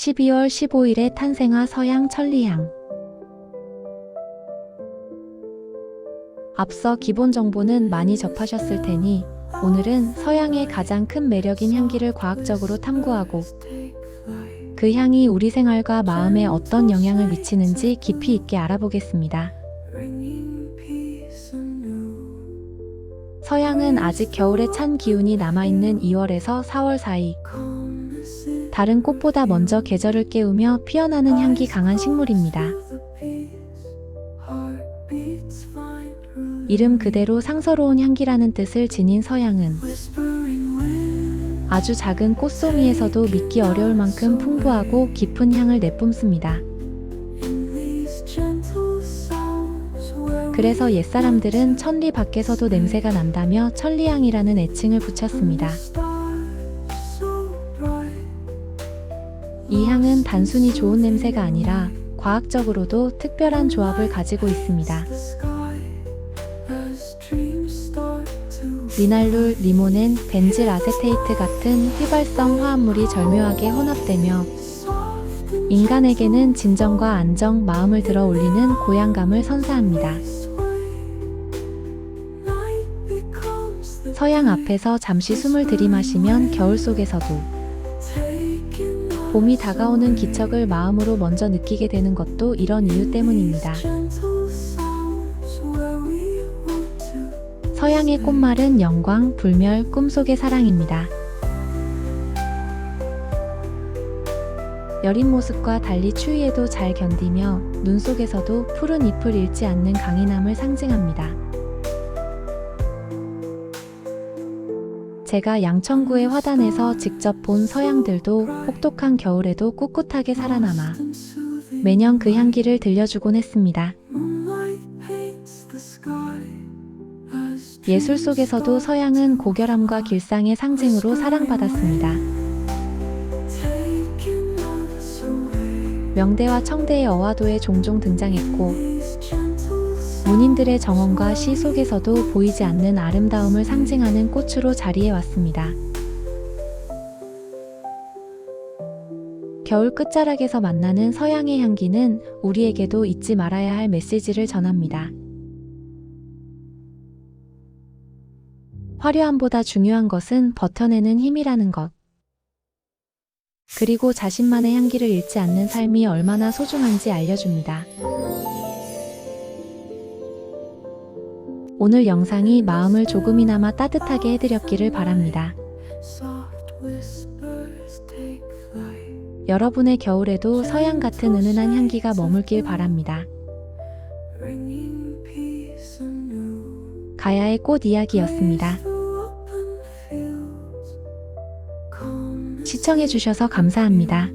12월 15일에 탄생화 서양 천리향. 앞서 기본 정보는 많이 접하셨을 테니 오늘은 서양의 가장 큰 매력인 향기를 과학적으로 탐구하고 그 향이 우리 생활과 마음에 어떤 영향을 미치는지 깊이 있게 알아보겠습니다. 서양은 아직 겨울의 찬 기운이 남아있는 2월에서 4월 사이 다른 꽃보다 먼저 계절을 깨우며 피어나는 향기 강한 식물입니다. 이름 그대로 상서로운 향기라는 뜻을 지닌 서양은 아주 작은 꽃송이에서도 믿기 어려울 만큼 풍부하고 깊은 향을 내뿜습니다. 그래서 옛사람들은 천리 밖에서도 냄새가 난다며 천리향이라는 애칭을 붙였습니다. 향은 단순히 좋은 냄새가 아니라 과학적으로도 특별한 조합을 가지고 있습니다. 리날룰, 리모넨, 벤질 아세테이트 같은 휘발성 화합물이 절묘하게 혼합되며 인간에게는 진정과 안정, 마음을 들어 올리는 고향감을 선사합니다. 서양 앞에서 잠시 숨을 들이마시면 겨울 속에서도 봄이 다가오는 기척을 마음으로 먼저 느끼게 되는 것도 이런 이유 때문입니다. 서양의 꽃말은 영광, 불멸, 꿈속의 사랑입니다. 여린 모습과 달리 추위에도 잘 견디며 눈 속에서도 푸른 잎을 잃지 않는 강인함을 상징합니다. 제가 양천구의 화단에서 직접 본 서양들도 혹독한 겨울에도 꿋꿋하게 살아남아 매년 그 향기를 들려주곤 했습니다. 예술 속에서도 서양은 고결함과 길상의 상징으로 사랑받았습니다. 명대와 청대의 어화도에 종종 등장했고 문인들의 정원과 시 속에서도 보이지 않는 아름다움을 상징하는 꽃으로 자리해 왔습니다. 겨울 끝자락에서 만나는 서양의 향기는 우리에게도 잊지 말아야 할 메시지를 전합니다. 화려함보다 중요한 것은 버텨내는 힘이라는 것. 그리고 자신만의 향기를 잃지 않는 삶이 얼마나 소중한지 알려줍니다. 오늘 영상이 마음을 조금이나마 따뜻하게 해드렸기를 바랍니다. 여러분의 겨울에도 서양 같은 은은한 향기가 머물길 바랍니다. 가야의 꽃 이야기였습니다. 시청해주셔서 감사합니다.